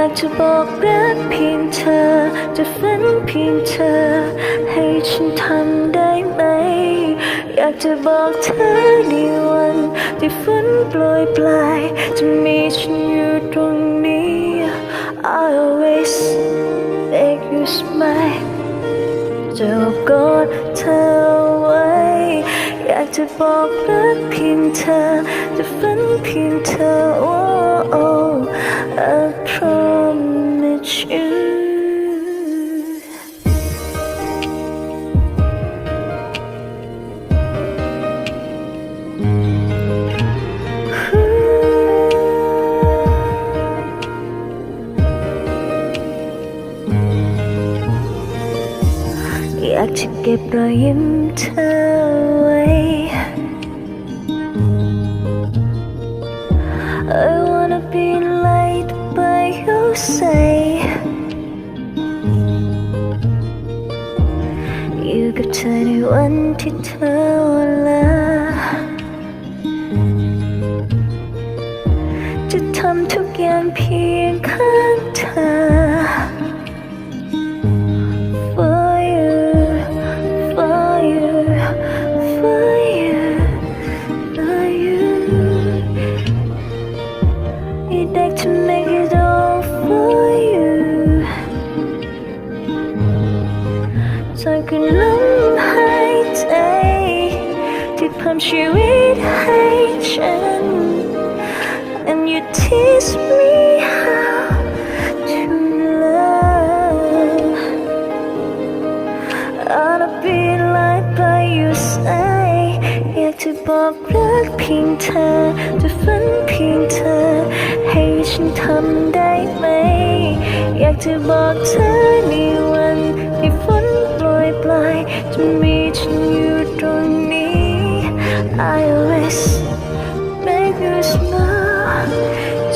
ากจะบอกรักเพียงเธอ จะฝันเพียงเธอ ให้ฉันทำได้ไหม อยากจะบอกเธอในวันที่ฝนโปรยปลาย จะมีฉันอยู่ตรงนี้ I always make you smile จะกอดเธอ จะบอกรักเพียงเธอ จะฝันเพียงเธอ oh, oh, I promise you ากจะเก็บรอยยิ้มเธอไว้ I wanna be light by your side อยู่กับเธอในวันที่เธอล้าจะทำทุกอย่างเพียง เพิ่มชีวิตให้ฉัน And you teach me how to love I'll be like by your side อยากจะบอกรักเพียงเธอจะฝันเพียงเธอ ให้ฉันทำได้ไหม อยากจะบอกเธอใน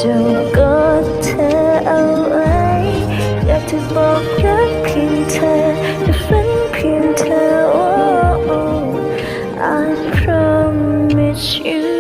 จะกอดเธอเอาไว้อยากจะบอกรักเพียงเธอจะฝันเพียงเธอ oh, oh, I promise you